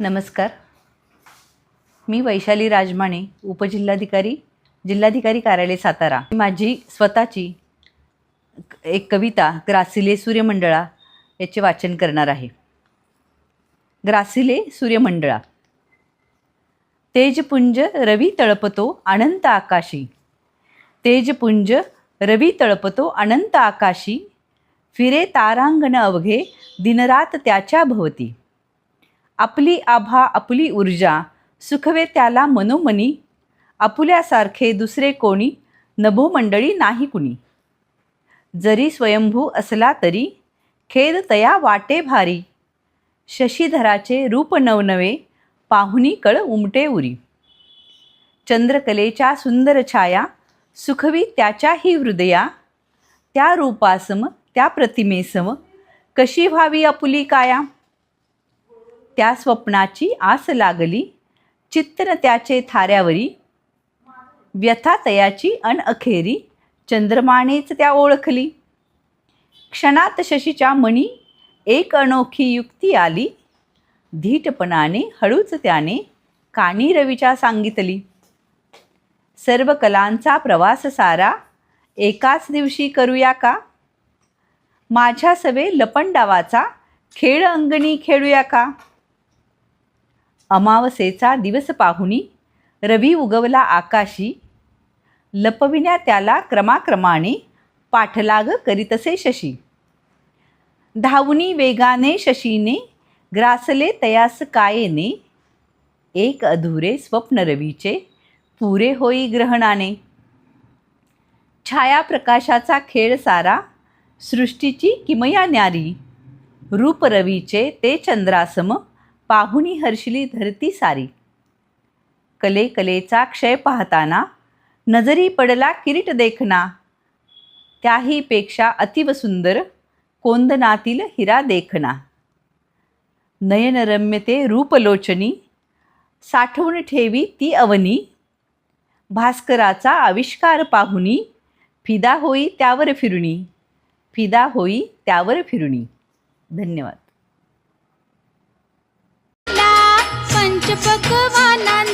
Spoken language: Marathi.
नमस्कार. मी वैशाली राजमाणे उपजिल्हाधिकारी जिल्हाधिकारी कार्यालय सातारा. माझी स्वतःची एक कविता ग्रासिले सूर्यमंडळा याचे वाचन करणार आहे. ग्रासिले सूर्यमंडळा. तेजपुंज रवी तळपतो अनंत आकाशी. तेजपुंज रवी तळपतो अनंत आकाशी. फिरे तारांगण अवघे दिनरात त्याच्या भवती. आपली आभा आपली ऊर्जा. सुखवे त्याला मनोमनी. आपुल्यासारखे दुसरे कोणी? नभोमंडळी नाही कुणी? जरी स्वयंभू असला तरी खेद तया वाटे भारी. शशीधराचे रूप नवनवे पाहुनी कळ उमटे उरी. चंद्रकलेच्या सुंदर छाया सुखवी त्याच्याही हृदया. त्या रूपासम त्या प्रतिमेसम कशी व्हावी आपुली काया? त्या स्वप्नाची आस लागली चित्र त्याचे थाऱ्यावरी व्यथा तयाची अनअखेरी चंद्रमानेच त्या ओळखली. क्षणात शशीच्या मणी एक अनोखी युक्ती आली धीटपणाने हळूच त्याने कानी रवीच्या सांगितली सर्व कलांचा प्रवास सारा एकाच दिवशी करूया का? माझ्या सवे लपंडावाचा खेळ अंगणी खेळूया का? अमावसेचा दिवस पाहुनी रवी उगवला आकाशी. लपविण्या त्याला क्रमाक्रमाने पाठलाग करीतसे शशी. धावुनी वेगाने शशीने ग्रासले तयास कायेने. एक अधुरे स्वप्न रवीचे पुरे होई ग्रहणाने. छाया प्रकाशाचा खेळ सारा सृष्टीची किमया न्यारी. रूप रवीचे ते चंद्रासम पाहुणी हर्षिली धरती सारी. कले कलेचा क्षय पाहताना नजरी पडला किरीट देखना. त्याहीपेक्षा अतिव सुंदर कोंदनातील हिरा देखना. नयनरम्यते रूपलोचनी साठवून ठेवी ती अवनी. भास्कराचा आविष्कार पाहुनी फिदा होई त्यावर फिरुणी फिदा होई त्यावर फिरुणी धन्यवाद. पंच निवेद